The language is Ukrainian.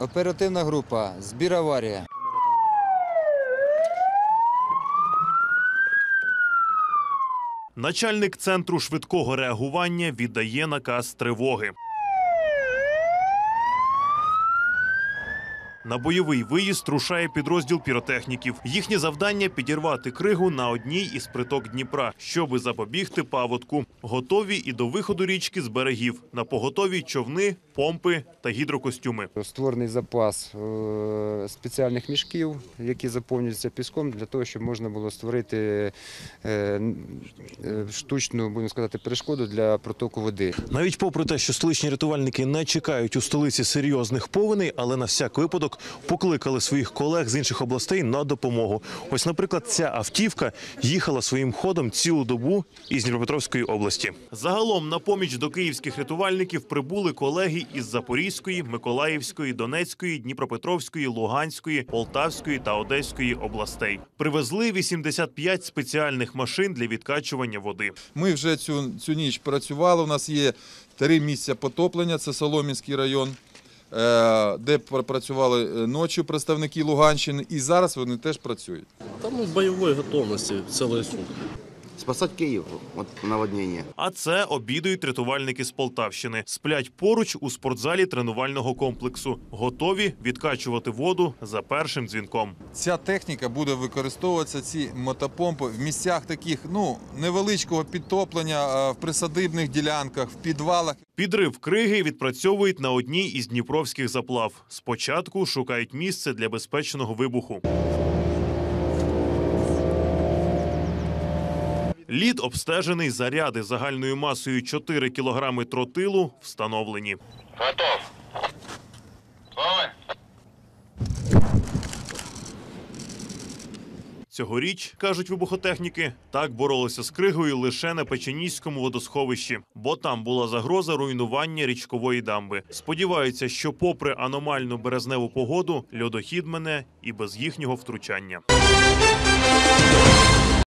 Оперативна група, збір аварія. Начальник центру швидкого реагування віддає наказ тривоги. На бойовий виїзд рушає підрозділ піротехніків. Їхнє завдання підірвати кригу на одній із приток Дніпра, щоби запобігти паводку. Готові і до виходу річки з берегів. На поготові човни, помпи та гідрокостюми. Створений запас е, спеціальних мішків, які заповнюються піском, для того, щоб можна було створити е, е, штучну, будемо сказати, перешкоду для протоку води. Навіть попри те, що столичні рятувальники не чекають у столиці серйозних повеней, але на всяк випадок покликали своїх колег з інших областей на допомогу. Ось, наприклад, ця автівка їхала своїм ходом цілу добу із Дніпропетровської області. Загалом на поміч до київських рятувальників прибули колеги із Запорізької, Миколаївської, Донецької, Дніпропетровської, Луганської, Полтавської та Одеської областей. Привезли 85 спеціальних машин для відкачування води. Ми вже цю, цю ніч працювали. У нас є три місця потоплення. Це Соломінський район, де працювали е, ночі представники Луганщини, і зараз вони теж працюють. Там у бойової готовності цілий сутки. Спасать Киев от наводнения. А це обідають рятувальники з Полтавщини. Сплять поруч у спортзалі тренувального комплексу. Готові відкачувати воду за першим дзвінком. Ця техніка буде використовуватися, ці мотопомпи в місцях таких ну невеличкого підтоплення е, в присадибних ділянках, в підвалах. Підрив криги відпрацьовують на одній із дніпровських заплав. Спочатку шукають місце для безпечного вибуху. Лід обстежений, заряди загальною масою 4 кілограми тротилу встановлені. Готов. Цьогоріч, кажуть вибухотехніки, так боролися з кригою лише на Печеніському водосховищі, бо там була загроза руйнування річкової дамби. Сподіваються, що, попри аномальну березневу погоду, льодохід мене і без їхнього втручання.